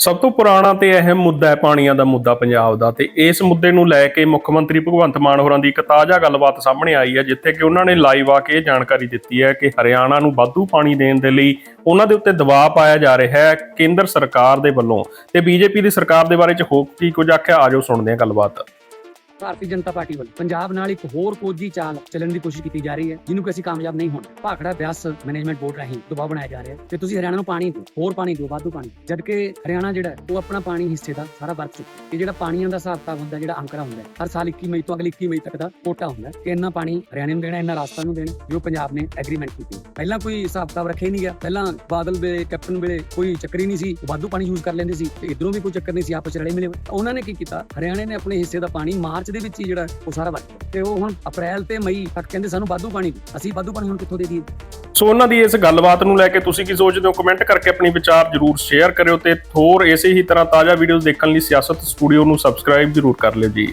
ਸਭ ਤੋਂ ਪੁਰਾਣਾ ਤੇ ਅਹਿਮ ਮੁੱਦਾ ਹੈ ਪਾਣੀਆਂ ਦਾ ਮੁੱਦਾ ਪੰਜਾਬ ਦਾ ਤੇ ਇਸ ਮੁੱਦੇ ਨੂੰ ਲੈ ਕੇ ਮੁੱਖ ਮੰਤਰੀ ਭਗਵੰਤ ਮਾਨ ਹੋਰਾਂ ਦੀ ਇੱਕ ਤਾਜ਼ਾ ਗੱਲਬਾਤ ਸਾਹਮਣੇ ਆਈ ਹੈ, ਜਿੱਥੇ ਕਿ ਉਹਨਾਂ ਨੇ ਲਾਈਵ ਆ ਕੇ ਇਹ ਜਾਣਕਾਰੀ ਦਿੱਤੀ ਹੈ ਕਿ ਹਰਿਆਣਾ ਨੂੰ ਵਾਧੂ ਪਾਣੀ ਦੇਣ ਦੇ ਲਈ ਉਹਨਾਂ ਦੇ ਉੱਤੇ ਦਬਾਅ ਪਾਇਆ ਜਾ ਰਿਹਾ ਹੈ ਕੇਂਦਰ ਸਰਕਾਰ ਦੇ ਵੱਲੋਂ ਤੇ ਬੀਜੇਪੀ ਦੀ ਸਰਕਾਰ ਦੇ ਬਾਰੇ ਚ ਹੋ ਕੀ ਕੁਝ ਆਖਿਆ ਆਜੋ ਸੁਣਦੇ ਹਾਂ ਗੱਲਬਾਤ। ਭਾਰਤੀ ਜਨਤਾ ਪਾਰਟੀ ਵੱਲੋਂ ਪੰਜਾਬ ਨਾਲ ਇੱਕ ਹੋਰ ਕੋਜੀ ਚਾਲ ਚੱਲਣ ਦੀ ਕੋਸ਼ਿਸ਼ ਕੀਤੀ ਜਾ ਰਹੀ ਹੈ, ਜਿਹਨੂੰ ਕਿ ਅਸੀਂ ਕਾਮਯਾਬ ਨਹੀਂ ਹੋਣਾ। ਭਾਖੜਾ ਬਿਆਸ ਮੈਨੇਜਮੈਂਟ ਬੋਰਡ ਰਾਹੀਂ ਦਬਾਅ ਬਣਾਇਆ ਜਾ ਰਿਹਾ ਹੈ ਤੇ ਤੁਸੀਂ ਹਰਿਆਣਾ ਨੂੰ ਪਾਣੀ ਦਿਓ, ਹੋਰ ਪਾਣੀ ਦਿਓ, ਵਾਧੂ ਪਾਣੀ ਜਦਕਿ ਹਰਿਆਣਾ ਜਿਹੜਾ ਉਹ ਆਪਣਾ ਪਾਣੀ ਹਿੱਸੇ ਦਾ ਸਾਰਾ ਵਰਤ ਚੁੱਕਾ ਹੈ। ਇਹ ਜਿਹੜਾ ਪਾਣੀਆਂ ਦਾ ਹਿਸਾਬ ਕਿਤਾਬ ਹੁੰਦਾ, ਜਿਹੜਾ ਅੰਕੜਾ ਹੁੰਦਾ ਹਰ ਸਾਲ 21 ਮਈ ਤੋਂ ਅਗਲੇ 21 ਮਈ ਤੱਕ ਦਾ ਕੋਟਾ ਹੁੰਦਾ ਕਿ ਇੰਨਾ ਪਾਣੀ ਹਰਿਆਣੇ ਨੂੰ ਦੇਣਾ, ਇੰਨਾ ਰਾਜਸਥਾਨ ਨੂੰ ਦੇਣਾ, ਜੋ ਪੰਜਾਬ ਨੇ ਐਗਰੀਮੈਂਟ ਕੀਤੀ ਪਹਿਲਾਂ ਕੋਈ ਹਿਸਾਬ ਕਿਤਾਬ ਰੱਖਿਆ ਹੀ ਨਹੀਂ ਗਿਆ। ਪਹਿਲਾਂ ਬਾਦਲ ਵੇਲੇ, ਕੈਪਟਨ ਵੇਲੇ ਕੋਈ ਚੱਕਰ ਹੀ ਨਹੀਂ ਸੀ। ਵਾਧੂ ਪਾਣੀ ਯੂਜ਼ ਕਰ ਲੈਂਦੇ ਸੀ ਤੇ ਇਧਰੋਂ ਵੀ ਕੋਈ ਚੱਕਰ ਨਹੀਂ ਸੀ, ਆਪਸ ਚ ਰਲੇ ਮਿਲੇ ਉਹਨਾਂ ਨੇ ਕੀ ਕੀਤਾ? ਹਰਿਆਣੇ ਨੇ ਆਪਣੇ ਹਿੱਸੇ ਦਾ ਪਾਣੀ ਮਾਰਚ ਦੇ ਵਿੱਚ ਹੀ ਜਿਹੜਾ ਉਹ ਸਾਰਾ ਵਰਤ ਲਿਆ ਤੇ ਉਹ ਹੁਣ ਅਪ੍ਰੈਲ ਤੇ ਮਈ ਤੱਕ ਕਹਿੰਦੇ ਸਾਨੂੰ ਵਾਧੂ ਪਾਣੀ ਅਸੀਂ ਵਾਧੂ ਪਾਣੀ ਹੁਣ ਕਿੱਥੋਂ ਦੇ ਦਈਏ? ਸੋ ਉਹਨਾਂ ਦੀ ਇਸ ਗੱਲਬਾਤ ਨੂੰ ਲੈ ਕੇ ਤੁਸੀਂ ਕੀ ਸੋਚਦੇ ਹੋ? ਕਮੈਂਟ ਕਰਕੇ ਆਪਣੀ ਵਿਚਾਰ ਜਰੂਰ ਸ਼ੇਅਰ ਕਰਿਓ ਤੇ ਹੋਰ ਇਸੇ ਹੀ ਤਰ੍ਹਾਂ ਤਾਜ਼ਾ ਵੀਡੀਓਜ਼ ਦੇਖਣ ਲਈ ਸਿਆਸਤ ਸਟੂਡੀਓ ਨੂੰ ਸਬਸਕ੍ਰਾਈਬ ਜਰੂਰ ਕਰ ਲਿਓ ਜੀ।